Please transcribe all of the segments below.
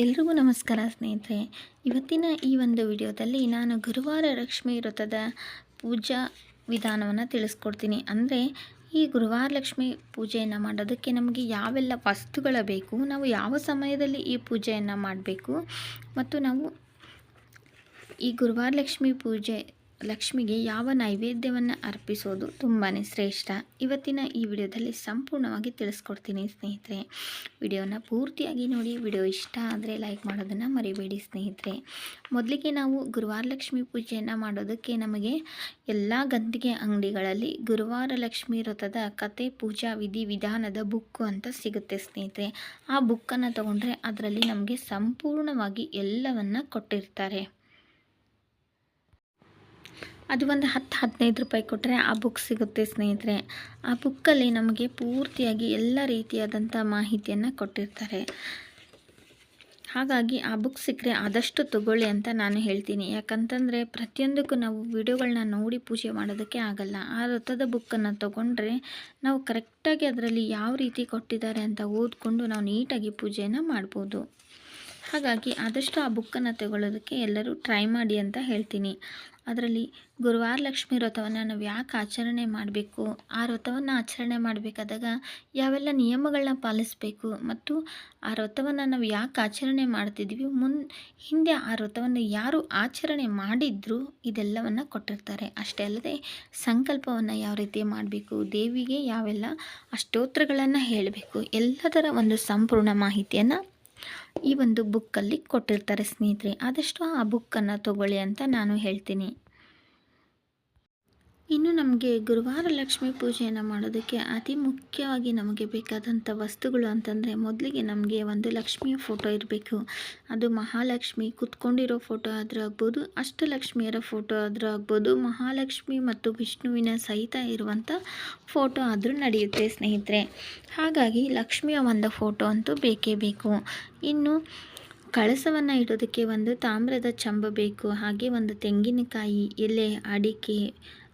ಎಲ್ರಿಗೂ ನಮಸ್ಕಾರ ಸ್ನೇಹಿತರೆ. ಇವತ್ತಿನ ಈ ಒಂದು ವಿಡಿಯೋದಲ್ಲಿ ನಾನು ಗುರುವಾರ ಲಕ್ಷ್ಮಿ ವ್ರತದ ಪೂಜಾ ವಿಧಾನವನ್ನು ತಿಳಿಸ್ಕೊಡ್ತೀನಿ. ಅಂದರೆ ಈ ಗುರುವಾರ ಲಕ್ಷ್ಮಿ ಪೂಜೆಯನ್ನು ಮಾಡೋದಕ್ಕೆ ನಮಗೆ ಯಾವೆಲ್ಲ ವಸ್ತುಗಳ ಬೇಕು, ನಾವು ಯಾವ ಸಮಯದಲ್ಲಿ ಈ ಪೂಜೆಯನ್ನು ಮಾಡಬೇಕು, ಮತ್ತು ನಾವು ಈ ಗುರುವಾರ ಲಕ್ಷ್ಮಿ ಪೂಜೆ ಲಕ್ಷ್ಮಿಗೆ ಯಾವ ನೈವೇದ್ಯವನ್ನು ಅರ್ಪಿಸೋದು ತುಂಬಾ ಶ್ರೇಷ್ಠ. ಇವತ್ತಿನ ಈ ವಿಡಿಯೋದಲ್ಲಿ ಸಂಪೂರ್ಣವಾಗಿ ತಿಳಿಸ್ಕೊಡ್ತೀನಿ ಸ್ನೇಹಿತರೆ. ವಿಡಿಯೋನ ಪೂರ್ತಿಯಾಗಿ ನೋಡಿ, ವಿಡಿಯೋ ಇಷ್ಟ ಆದರೆ ಲೈಕ್ ಮಾಡೋದನ್ನು ಮರಿಬೇಡಿ ಸ್ನೇಹಿತರೆ. ಮೊದಲಿಗೆ ನಾವು ಗುರುವಾರ ಲಕ್ಷ್ಮಿ ಪೂಜೆಯನ್ನು ಮಾಡೋದಕ್ಕೆ ನಮಗೆ ಎಲ್ಲ ಗಂದಿಗೆ ಅಂಗಡಿಗಳಲ್ಲಿ ಗುರುವಾರ ಲಕ್ಷ್ಮಿ ವ್ರತದ ಕತೆ, ಪೂಜಾ ವಿಧಿ, ವಿಧಾನದ ಬುಕ್ಕು ಅಂತ ಸಿಗುತ್ತೆ ಸ್ನೇಹಿತರೆ. ಆ ಬುಕ್ಕನ್ನು ತಗೊಂಡ್ರೆ ಅದರಲ್ಲಿ ನಮಗೆ ಸಂಪೂರ್ಣವಾಗಿ ಎಲ್ಲವನ್ನು ಕೊಟ್ಟಿರ್ತಾರೆ. ಅದು ಒಂದು ಹತ್ತು ಹದಿನೈದು ರೂಪಾಯಿ ಕೊಟ್ಟರೆ ಆ ಬುಕ್ ಸಿಗುತ್ತೆ ಸ್ನೇಹಿತರೆ. ಆ ಬುಕ್ಕಲ್ಲಿ ನಮಗೆ ಪೂರ್ತಿಯಾಗಿ ಎಲ್ಲ ರೀತಿಯಾದಂಥ ಮಾಹಿತಿಯನ್ನು ಕೊಟ್ಟಿರ್ತಾರೆ. ಹಾಗಾಗಿ ಆ ಬುಕ್ ಸಿಕ್ಕರೆ ಆದಷ್ಟು ತಗೊಳ್ಳಿ ಅಂತ ನಾನು ಹೇಳ್ತೀನಿ. ಯಾಕಂತಂದರೆ ಪ್ರತಿಯೊಂದಕ್ಕೂ ನಾವು ವಿಡಿಯೋಗಳನ್ನ ನೋಡಿ ಪೂಜೆ ಮಾಡೋದಕ್ಕೆ ಆಗಲ್ಲ. ಆ ರಥದ ಬುಕ್ಕನ್ನು ತಗೊಂಡ್ರೆ ನಾವು ಕರೆಕ್ಟಾಗಿ ಅದರಲ್ಲಿ ಯಾವ ರೀತಿ ಕೊಟ್ಟಿದ್ದಾರೆ ಅಂತ ಓದ್ಕೊಂಡು ನಾವು ನೀಟಾಗಿ ಪೂಜೆಯನ್ನು ಮಾಡ್ಬೋದು. ಹಾಗಾಗಿ ಆದಷ್ಟು ಆ ಬುಕ್ಕನ್ನು ತಗೊಳ್ಳೋದಕ್ಕೆ ಎಲ್ಲರೂ ಟ್ರೈ ಮಾಡಿ ಅಂತ ಹೇಳ್ತೀನಿ. ಅದರಲ್ಲಿ ಗುರುವಾರ ಲಕ್ಷ್ಮಿ ವ್ರತವನ್ನು ನಾವು ಯಾಕೆ ಆಚರಣೆ ಮಾಡಬೇಕು, ಆ ವ್ರತವನ್ನು ಆಚರಣೆ ಮಾಡಬೇಕಾದಾಗ ಯಾವೆಲ್ಲ ನಿಯಮಗಳನ್ನ ಪಾಲಿಸಬೇಕು ಮತ್ತು ಆ ವ್ರತವನ್ನು ನಾವು ಯಾಕೆ ಆಚರಣೆ ಮಾಡ್ತಿದ್ವಿ ಮುನ್, ಹಿಂದೆ ಆ ವ್ರತವನ್ನು ಯಾರು ಆಚರಣೆ ಮಾಡಿದ್ರು ಇದೆಲ್ಲವನ್ನು ಕೊಟ್ಟಿರ್ತಾರೆ. ಅಷ್ಟೇ ಅಲ್ಲದೆ ಸಂಕಲ್ಪವನ್ನು ಯಾವ ರೀತಿ ಮಾಡಬೇಕು, ದೇವಿಗೆ ಯಾವೆಲ್ಲ ಅಷ್ಟೋತ್ರಗಳನ್ನು ಹೇಳಬೇಕು, ಎಲ್ಲದರ ಒಂದು ಸಂಪೂರ್ಣ ಮಾಹಿತಿಯನ್ನು ಈ ಒಂದು ಬುಕ್ಕಲ್ಲಿ ಕೊಟ್ಟಿರ್ತಾರೆ ಸ್ನೇಹಿತರೆ. ಆದಷ್ಟು ಆ ಬುಕ್ಕನ್ನು ತಗೊಳ್ಳಿ ಅಂತ ನಾನು ಹೇಳ್ತೀನಿ. ಇನ್ನು ನಮಗೆ ಗುರುವಾರ ಲಕ್ಷ್ಮೀ ಪೂಜೆಯನ್ನು ಮಾಡೋದಕ್ಕೆ ಅತಿ ಮುಖ್ಯವಾಗಿ ನಮಗೆ ಬೇಕಾದಂಥ ವಸ್ತುಗಳು ಅಂತಂದರೆ ಮೊದಲಿಗೆ ನಮಗೆ ಒಂದು ಲಕ್ಷ್ಮಿಯ ಫೋಟೋ ಇರಬೇಕು. ಅದು ಮಹಾಲಕ್ಷ್ಮಿ, ಕುತ್ಕೊಂಡಿರೋ ಫೋಟೋ ಆದರೂ ಆಗ್ಬೋದು ಅಷ್ಟಲಕ್ಷ್ಮಿಯರ ಫೋಟೋ ಆದರೂ ಆಗ್ಬೋದು ಮಹಾಲಕ್ಷ್ಮಿ ಮತ್ತು ವಿಷ್ಣುವಿನ ಸಹಿತ ಇರುವಂಥ ಫೋಟೋ ಆದರೂ ನಡೆಯುತ್ತೆ ಸ್ನೇಹಿತರೆ. ಹಾಗಾಗಿ ಲಕ್ಷ್ಮಿಯ ಒಂದು ಫೋಟೋ ಅಂತೂ ಬೇಕೇ ಬೇಕು. ಇನ್ನು ಕಳಸವನ್ನು ಇಡೋದಕ್ಕೆ ಒಂದು ತಾಮ್ರದ ಚಂಬ ಬೇಕು, ಹಾಗೆ ಒಂದು ತೆಂಗಿನಕಾಯಿ, ಎಲೆ, ಅಡಿಕೆ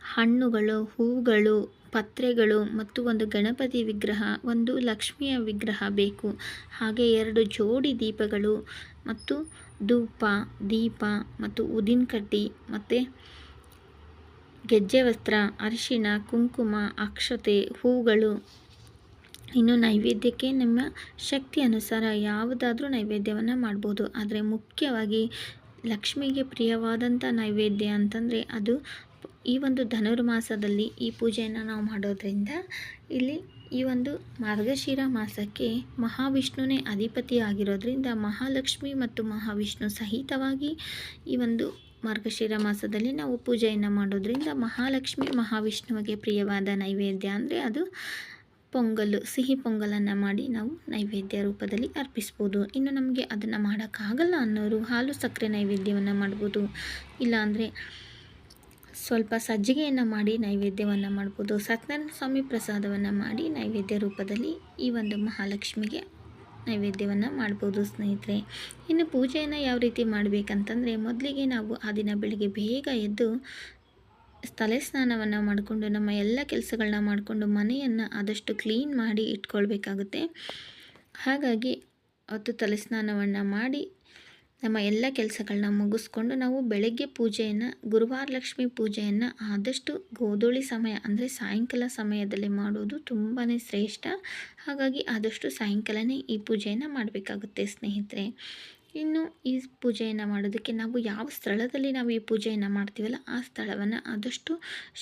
ಹಣ್ಣುಗಳು, ಹೂಗಳು, ಪತ್ರೆಗಳು ಮತ್ತು ಒಂದು ಗಣಪತಿ ವಿಗ್ರಹ, ಒಂದು ಲಕ್ಷ್ಮಿಯ ವಿಗ್ರಹ ಬೇಕು. ಹಾಗೆ ಎರಡು ಜೋಡಿ ದೀಪಗಳು ಮತ್ತು ಧೂಪ, ದೀಪ ಮತ್ತು ಉದಿನ ಕಡ್ಡಿ ಮತ್ತು ಗೆಜ್ಜೆ ವಸ್ತ್ರ, ಅರಿಶಿಣ, ಕುಂಕುಮ, ಅಕ್ಷತೆ, ಹೂಗಳು. ಇನ್ನು ನೈವೇದ್ಯಕ್ಕೆ ನಿಮ್ಮ ಶಕ್ತಿ ಅನುಸಾರ ಯಾವುದಾದ್ರೂ ನೈವೇದ್ಯವನ್ನು ಮಾಡ್ಬೋದು. ಆದರೆ ಮುಖ್ಯವಾಗಿ ಲಕ್ಷ್ಮಿಗೆ ಪ್ರಿಯವಾದಂಥ ನೈವೇದ್ಯ ಅಂತಂದರೆ ಅದು ಈ ಒಂದು ಧನುರ್ಮಾಸದಲ್ಲಿ ಈ ಪೂಜೆಯನ್ನು ನಾವು ಮಾಡೋದ್ರಿಂದ ಇಲ್ಲಿ ಈ ಒಂದು ಮಾರ್ಗಶಿರ ಮಾಸಕ್ಕೆ ಮಹಾವಿಷ್ಣುವೇ ಅಧಿಪತಿ ಆಗಿರೋದ್ರಿಂದ ಮಹಾಲಕ್ಷ್ಮಿ ಮತ್ತು ಮಹಾವಿಷ್ಣು ಸಹಿತವಾಗಿ ಈ ಒಂದು ಮಾರ್ಗಶಿರ ಮಾಸದಲ್ಲಿ ನಾವು ಪೂಜೆಯನ್ನು ಮಾಡೋದ್ರಿಂದ ಮಹಾಲಕ್ಷ್ಮಿ ಮಹಾವಿಷ್ಣುವಿಗೆ ಪ್ರಿಯವಾದ ನೈವೇದ್ಯ ಅಂದರೆ ಅದು ಪೊಂಗಲ್ಲು ಸಿಹಿ ಪೊಂಗಲನ್ನು ಮಾಡಿ ನಾವು ನೈವೇದ್ಯ ರೂಪದಲ್ಲಿ ಅರ್ಪಿಸ್ಬೋದು. ಇನ್ನು ನಮಗೆ ಅದನ್ನು ಮಾಡೋಕ್ಕಾಗಲ್ಲ ಅನ್ನೋರು ಹಾಲು ಸಕ್ಕರೆ ನೈವೇದ್ಯವನ್ನು ಮಾಡ್ಬೋದು. ಇಲ್ಲಾಂದರೆ ಸ್ವಲ್ಪ ಸಜ್ಜಿಗೆಯನ್ನು ಮಾಡಿ ನೈವೇದ್ಯವನ್ನು ಮಾಡ್ಬೋದು. ಸತ್ಯನಾರಾಯಣ ಸ್ವಾಮಿ ಪ್ರಸಾದವನ್ನು ಮಾಡಿ ನೈವೇದ್ಯ ರೂಪದಲ್ಲಿ ಈ ಒಂದು ಮಹಾಲಕ್ಷ್ಮಿಗೆ ನೈವೇದ್ಯವನ್ನು ಮಾಡ್ಬೋದು ಸ್ನೇಹಿತರೆ. ಇನ್ನು ಪೂಜೆಯನ್ನು ಯಾವ ರೀತಿ ಮಾಡಬೇಕಂತಂದರೆ ಮೊದಲಿಗೆ ನಾವು ಆ ದಿನ ಬೆಳಿಗ್ಗೆ ಬೇಗ ಎದ್ದು ತಲೆ ಸ್ನಾನವನ್ನು ಮಾಡಿಕೊಂಡು ನಮ್ಮ ಎಲ್ಲ ಕೆಲಸಗಳನ್ನ ಮಾಡಿಕೊಂಡು ಮನೆಯನ್ನು ಆದಷ್ಟು ಕ್ಲೀನ್ ಮಾಡಿ ಇಟ್ಕೊಳ್ಬೇಕಾಗುತ್ತೆ. ಹಾಗಾಗಿ ಅವತ್ತು ತಲೆ ಸ್ನಾನವನ್ನು ಮಾಡಿ ನಮ್ಮ ಎಲ್ಲ ಕೆಲಸಗಳನ್ನ ಮುಗಿಸ್ಕೊಂಡು ನಾವು ಬೆಳಗ್ಗೆ ಪೂಜೆಯನ್ನು, ಗುರುವಾರ ಲಕ್ಷ್ಮಿ ಪೂಜೆಯನ್ನು ಆದಷ್ಟು ಗೋಧೂಳಿ ಸಮಯ ಅಂದರೆ ಸಾಯಂಕಾಲ ಸಮಯದಲ್ಲಿ ಮಾಡೋದು ತುಂಬಾ ಶ್ರೇಷ್ಠ. ಹಾಗಾಗಿ ಆದಷ್ಟು ಸಾಯಂಕಾಲನೇ ಈ ಪೂಜೆಯನ್ನು ಮಾಡಬೇಕಾಗುತ್ತೆ ಸ್ನೇಹಿತರೆ. ಇನ್ನು ಈ ಪೂಜೆಯನ್ನು ಮಾಡೋದಕ್ಕೆ ನಾವು ಯಾವ ಸ್ಥಳದಲ್ಲಿ ನಾವು ಈ ಪೂಜೆಯನ್ನು ಮಾಡ್ತೀವಲ್ಲ, ಆ ಸ್ಥಳವನ್ನು ಆದಷ್ಟು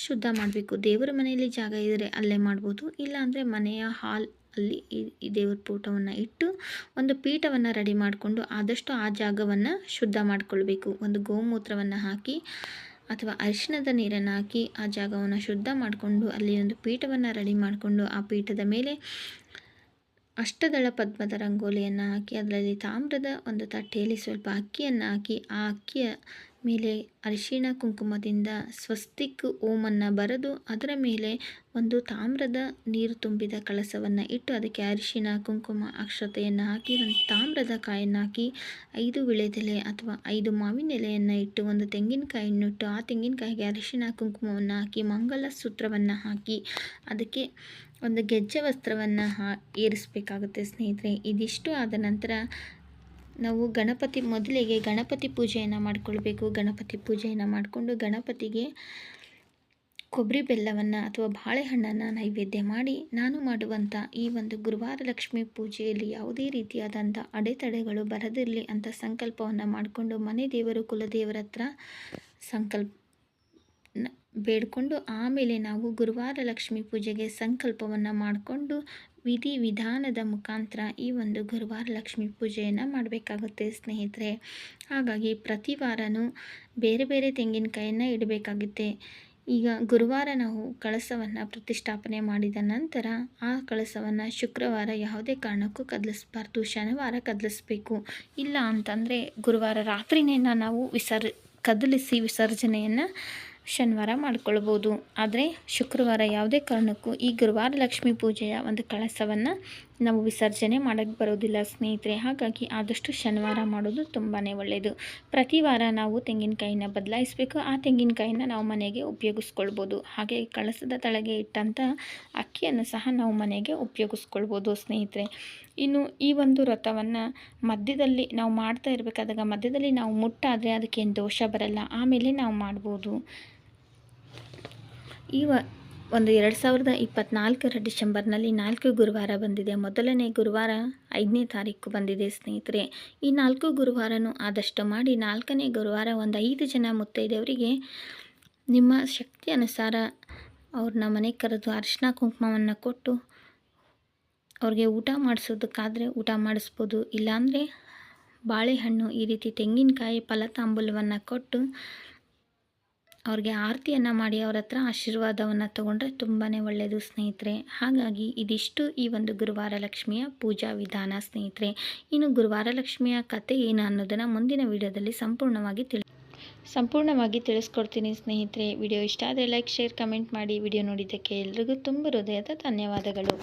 ಶುದ್ಧ ಮಾಡಬೇಕು. ದೇವರ ಮನೆಯಲ್ಲಿ ಜಾಗ ಇದ್ದರೆ ಅಲ್ಲೇ ಮಾಡ್ಬೋದು, ಇಲ್ಲಾಂದರೆ ಮನೆಯ ಹಾಲ್ ಅಲ್ಲಿ ಈ ದೇವರ ಪೂಟವನ್ನು ಇಟ್ಟು ಒಂದು ಪೀಠವನ್ನು ರೆಡಿ ಮಾಡಿಕೊಂಡು ಆದಷ್ಟು ಆ ಜಾಗವನ್ನು ಶುದ್ಧ ಮಾಡಿಕೊಳ್ಬೇಕು. ಒಂದು ಗೋಮೂತ್ರವನ್ನು ಹಾಕಿ ಅಥವಾ ಅರಿಶಿಣದ ನೀರನ್ನು ಹಾಕಿ ಆ ಜಾಗವನ್ನು ಶುದ್ಧ ಮಾಡಿಕೊಂಡು ಅಲ್ಲಿ ಒಂದು ಪೀಠವನ್ನು ರೆಡಿ ಮಾಡಿಕೊಂಡು ಆ ಪೀಠದ ಮೇಲೆ ಅಷ್ಟದಳ ಪದ್ಮದ ರಂಗೋಲಿಯನ್ನು ಹಾಕಿ, ಅದರಲ್ಲಿ ತಾಮ್ರದ ಒಂದು ತಟ್ಟೆಯಲ್ಲಿ ಸ್ವಲ್ಪ ಅಕ್ಕಿಯನ್ನು ಹಾಕಿ, ಆ ಅಕ್ಕಿಯ ಮೇಲೆ ಅರಿಶಿಣ ಕುಂಕುಮದಿಂದ ಸ್ವಸ್ತಿಕ್ ಓಮನ್ನು ಬರೆದು ಅದರ ಮೇಲೆ ಒಂದು ತಾಮ್ರದ ನೀರು ತುಂಬಿದ ಕಳಸವನ್ನು ಇಟ್ಟು ಅದಕ್ಕೆ ಅರಿಶಿಣ, ಕುಂಕುಮ ಅಕ್ಷತೆಯನ್ನು ಹಾಕಿ, ಒಂದು ತಾಮ್ರದ ಕಾಯನ್ನು ಹಾಕಿ, ಐದು ವಿಳೆದೆಲೆ ಅಥವಾ ಐದು ಮಾವಿನ ಎಲೆಯನ್ನು ಇಟ್ಟು ಒಂದು ತೆಂಗಿನಕಾಯಿಯನ್ನು ಇಟ್ಟು ಆ ತೆಂಗಿನಕಾಯಿಗೆ ಅರಿಶಿಣ, ಕುಂಕುಮವನ್ನು ಹಾಕಿ, ಮಂಗಲ ಸೂತ್ರವನ್ನು ಹಾಕಿ ಅದಕ್ಕೆ ಒಂದು ಗೆಜ್ಜೆ ವಸ್ತ್ರವನ್ನು ಹಾ ಏರಿಸಬೇಕಾಗುತ್ತೆ ಸ್ನೇಹಿತರೆ. ಇದಿಷ್ಟು ಆದ ನಂತರ ನಾವು ಗಣಪತಿ, ಮೊದಲಿಗೆ ಗಣಪತಿ ಪೂಜೆಯನ್ನು ಮಾಡಿಕೊಳ್ಬೇಕು. ಗಣಪತಿ ಪೂಜೆಯನ್ನು ಮಾಡಿಕೊಂಡು ಗಣಪತಿಗೆ ಕೊಬ್ಬರಿ ಬೆಲ್ಲವನ್ನು ಅಥವಾ ಬಾಳೆಹಣ್ಣನ್ನು ನೈವೇದ್ಯ ಮಾಡಿ ನಾನು ಮಾಡುವಂಥ ಈ ಒಂದು ಗುರುವಾರ ಲಕ್ಷ್ಮಿ ಪೂಜೆಯಲ್ಲಿ ಯಾವುದೇ ರೀತಿಯಾದಂಥ ಅಡೆತಡೆಗಳು ಬರದಿರಲಿ ಅಂತ ಸಂಕಲ್ಪವನ್ನು ಮಾಡಿಕೊಂಡು ಮನೆ ದೇವರು, ಕುಲದೇವರ ಹತ್ರ ಸಂಕಲ್ಪ ಬೇಡಿಕೊಂಡು ಆಮೇಲೆ ನಾವು ಗುರುವಾರ ಲಕ್ಷ್ಮಿ ಪೂಜೆಗೆ ಸಂಕಲ್ಪವನ್ನು ಮಾಡಿಕೊಂಡು ವಿಧಿ ವಿಧಾನದ ಮುಖಾಂತರ ಈ ಒಂದು ಗುರುವಾರ ಲಕ್ಷ್ಮಿ ಪೂಜೆಯನ್ನು ಮಾಡಬೇಕಾಗುತ್ತೆ ಸ್ನೇಹಿತರೆ. ಹಾಗಾಗಿ ಪ್ರತಿ ವಾರನೂ ಬೇರೆ ಬೇರೆ ತೆಂಗಿನಕಾಯನ್ನು ಇಡಬೇಕಾಗುತ್ತೆ. ಈಗ ಗುರುವಾರ ನಾವು ಕಳಸವನ್ನು ಪ್ರತಿಷ್ಠಾಪನೆ ಮಾಡಿದ ನಂತರ ಆ ಕಳಸವನ್ನು ಶುಕ್ರವಾರ ಯಾವುದೇ ಕಾರಣಕ್ಕೂ ಕದಲಿಸಬಾರ್ದು, ಶನಿವಾರ ಕದಲಿಸ್ಬೇಕು. ಇಲ್ಲ ಅಂತಂದರೆ ಗುರುವಾರ ರಾತ್ರಿನೇ ನಾವು ವಿಸರ್, ಕದಲಿಸಿ ವಿಸರ್ಜನೆಯನ್ನು ಶನಿವಾರ ಮಾಡ್ಕೊಳ್ಬೋದು. ಆದರೆ ಶುಕ್ರವಾರ ಯಾವುದೇ ಕಾರಣಕ್ಕೂ ಈ ಗುರುವಾರ ಲಕ್ಷ್ಮೀ ಪೂಜೆಯ ಒಂದು ಕಳಸವನ್ನು ನಾವು ವಿಸರ್ಜನೆ ಮಾಡೋಕ್ಕೆ ಬರೋದಿಲ್ಲ ಸ್ನೇಹಿತರೆ. ಹಾಗಾಗಿ ಆದಷ್ಟು ಶನಿವಾರ ಮಾಡೋದು ತುಂಬಾ ಒಳ್ಳೆಯದು ಪ್ರತಿ ವಾರ ನಾವು ತೆಂಗಿನಕಾಯಿನ ಬದಲಾಯಿಸಬೇಕು. ಆ ತೆಂಗಿನಕಾಯಿನ ನಾವು ಮನೆಗೆ ಉಪಯೋಗಿಸ್ಕೊಳ್ಬೋದು. ಹಾಗೆ ಕಳಸದ ತಳಗೆ ಇಟ್ಟಂಥ ಅಕ್ಕಿಯನ್ನು ಸಹ ನಾವು ಮನೆಗೆ ಉಪಯೋಗಿಸ್ಕೊಳ್ಬೋದು ಸ್ನೇಹಿತರೆ. ಇನ್ನು ಈ ಒಂದು ವ್ರತವನ್ನು ಮಧ್ಯದಲ್ಲಿ ನಾವು ಮಾಡ್ತಾ ಇರಬೇಕಾದಾಗ ಮಧ್ಯದಲ್ಲಿ ನಾವು ಮುಟ್ಟಾದರೆ ಅದಕ್ಕೇನು ದೋಷ ಬರಲ್ಲ. ಆಮೇಲೆ ನಾವು ಮಾಡ್ಬೋದು. ಈ ಒಂದು ಎರಡು ಸಾವಿರದ ಇಪ್ಪತ್ತ್ನಾಲ್ಕರ ಡಿಸೆಂಬರ್ನಲ್ಲಿ ನಾಲ್ಕು ಗುರುವಾರ ಬಂದಿದೆ. ಮೊದಲನೇ ಗುರುವಾರ ಐದನೇ ತಾರೀಕು ಬಂದಿದೆ, ಸ್ನೇಹಿತರೆ. ಈ ನಾಲ್ಕು ಗುರುವಾರನೂ ಆದಷ್ಟು ಮಾಡಿ ನಾಲ್ಕನೇ ಗುರುವಾರ ಒಂದು ಐದು ಜನ ಮುತ್ತೈದೆಯವರಿಗೆ ನಿಮ್ಮ ಶಕ್ತಿ ಅನುಸಾರ ಅವ್ರನ್ನ ಮನೆ ಕರೆದು ಅರಿಶಿನ ಕುಂಕುಮವನ್ನು ಕೊಟ್ಟು ಅವ್ರಿಗೆ ಊಟ ಮಾಡಿಸೋದಕ್ಕಾದರೆ ಊಟ ಮಾಡಿಸ್ಬೋದು. ಇಲ್ಲಾಂದರೆ ಬಾಳೆಹಣ್ಣು ಈ ರೀತಿ ತೆಂಗಿನಕಾಯಿ ಫಲತಾಂಬೂಲವನ್ನು ಕೊಟ್ಟು ಅವ್ರಿಗೆ ಆರತಿಯನ್ನು ಮಾಡಿ ಅವ್ರ ಹತ್ರ ಆಶೀರ್ವಾದವನ್ನು ತಗೊಂಡ್ರೆ ತುಂಬಾ ಒಳ್ಳೆಯದು ಸ್ನೇಹಿತರೆ. ಹಾಗಾಗಿ ಇದಿಷ್ಟು ಈ ಒಂದು ಗುರುವಾರ ಲಕ್ಷ್ಮಿಯ ಪೂಜಾ ವಿಧಾನ ಸ್ನೇಹಿತರೆ. ಇನ್ನು ಗುರುವಾರ ಲಕ್ಷ್ಮಿಯ ಕತೆ ಏನು ಅನ್ನೋದನ್ನು ಮುಂದಿನ ವಿಡಿಯೋದಲ್ಲಿ ಸಂಪೂರ್ಣವಾಗಿ ತಿಳಿ ಸಂಪೂರ್ಣವಾಗಿ ತಿಳಿಸ್ಕೊಡ್ತೀನಿ ಸ್ನೇಹಿತರೆ. ವಿಡಿಯೋ ಇಷ್ಟ ಆದರೆ ಲೈಕ್, ಶೇರ್, ಕಮೆಂಟ್ ಮಾಡಿ. ವಿಡಿಯೋ ನೋಡಿದ್ದಕ್ಕೆ ಎಲ್ರಿಗೂ ತುಂಬ ಹೃದಯದ ಧನ್ಯವಾದಗಳು.